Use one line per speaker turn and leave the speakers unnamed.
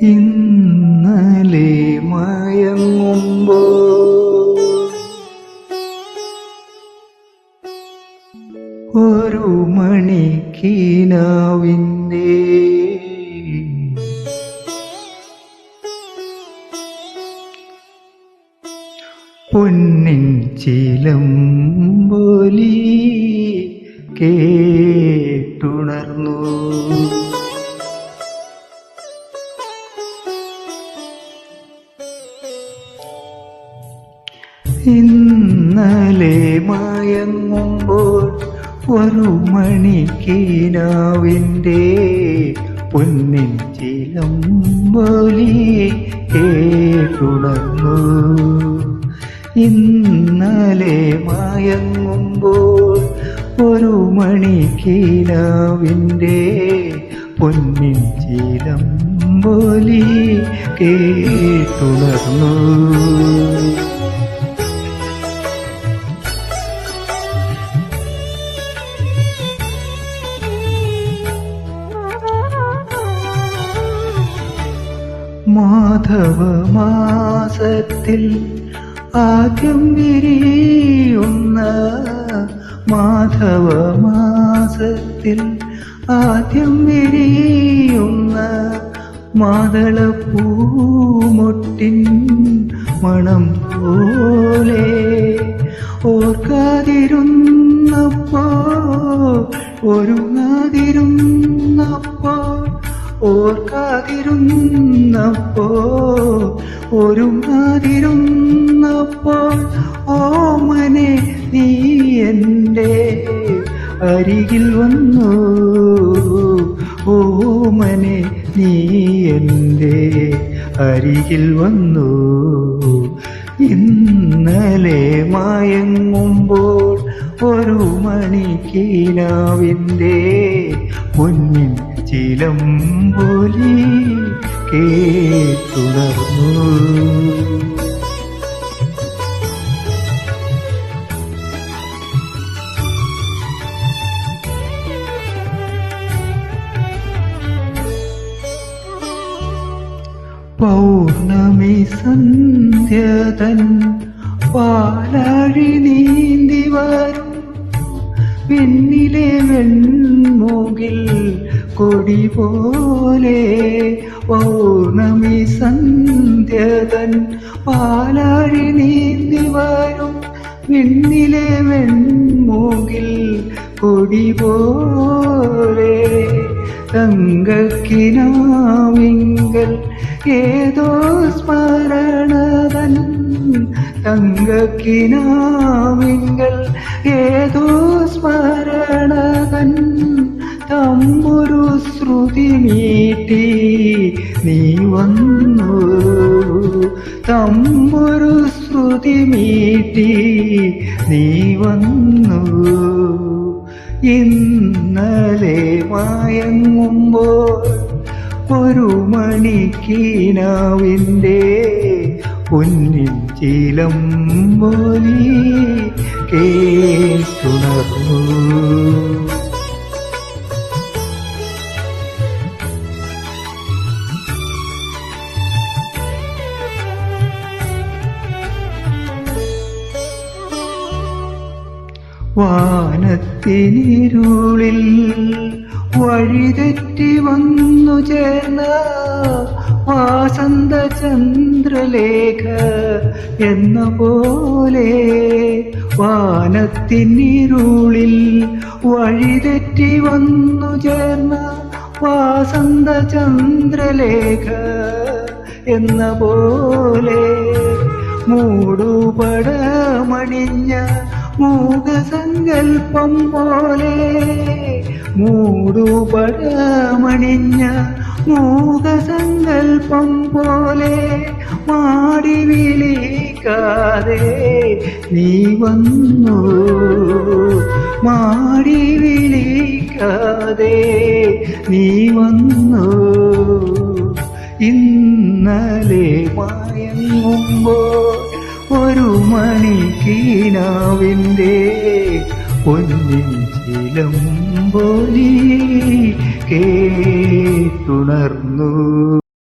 ഇന്നലെ മയങ്ങുമ്പോ ഒരു മണിക്കീനാവിന്റെ പൊന്നിൻ ചിലമ്പൊലി കേട്ടുണർന്നു. ഇന്നലെ മയങ്ങുമ്പോൾ ഒരു മണിക്കീനാവിന്റെ പൊന്നിൻ ചിലമ്പൊലി കേട്ടുണർന്നു. ഇന്നലെ മയങ്ങുമ്പോൾ ഒരു മണിക്കീനാവിന്റെ പൊന്നിൻ ചിലമ്പൊലി കേട്ടുണർന്നു. മാധവ മാസത്തിൽ ആദ്യം വിരിയുന്ന മാധവ മാസത്തിൽ ആദ്യം വിരിയുന്ന മാതളപ്പൂമൊട്ടിൻ മണം പോലെ ഓർക്കാതിരുന്നപ്പോ ഒരുങ്ങാതിരുന്നപ്പോ ഓർക്കാതിരുന്നപ്പോ ഒരുങ്ങാതിരുന്നപ്പോ ഓമനെ നീ എന്റെ അരികിൽ വന്നു. ഓമനെ നീ എന്റെ അരികിൽ വന്നു. ഇന്നലെ മയങ്ങുമ്പോൾ ഒരു മണിക്കീനാവിന്റെ പൊന്നിൻ ചിലമ്പൊലി കേട്ടുണർന്നു. പൗർണമി സന്ധ്യതൻ പാലാഴി നീന്തി വരും. പിന്നിലെ വെൺമൂകിൽ കൊടി പോലെ പൗർണമി സന്ധ്യതൻ പാലാഴി നീന്തി വരും പിന്നിലെ വെൺമൂകിൽ കൊടി പോലെ തങ്കക്കിനാമിങ്കൽ ഏതോ സ്മരണവൻ തങ്കക്കിനാവിങ്കൽ തമ്മൊരു ശ്രുതി മീട്ടി നീ വന്നു. ഇന്നലെ മായങ്ങുമ്പോൾ ഒരു മണിക്കീനാവിന്റെ പൊന്നിൻ ചിലമ്പൊലി കേട്ടുണർന്നു വാനത്തിനിരുളിൽ വഴിതെറ്റി വന്നു ചേർന്ന വാസന്ത ചന്ദ്രലേഖ എന്ന പോലെ വാനത്തിനിരുളിൽ വഴിതെറ്റി വന്നു ചേർന്ന വാസന്ത ചന്ദ്രലേഖ എന്ന പോലെ മൂടുപടമണിഞ്ഞ മൂകസങ്കൽപ്പം പോലെ മൂടുപടമണിഞ്ഞ മൂകസങ്കൽപ്പം പോലെ മാടി വിളിക്കാതെ നീ വന്നു. മാടി വിളിക്കാതെ നീ വന്നു. ഇന്നലെ മയങ്ങുമ്പോൾ ഒരു മണിക്കീനാവിന്റെ ചിലം പോലീ കേട്ടുണർന്നു. മിഴിത്തുണർന്നു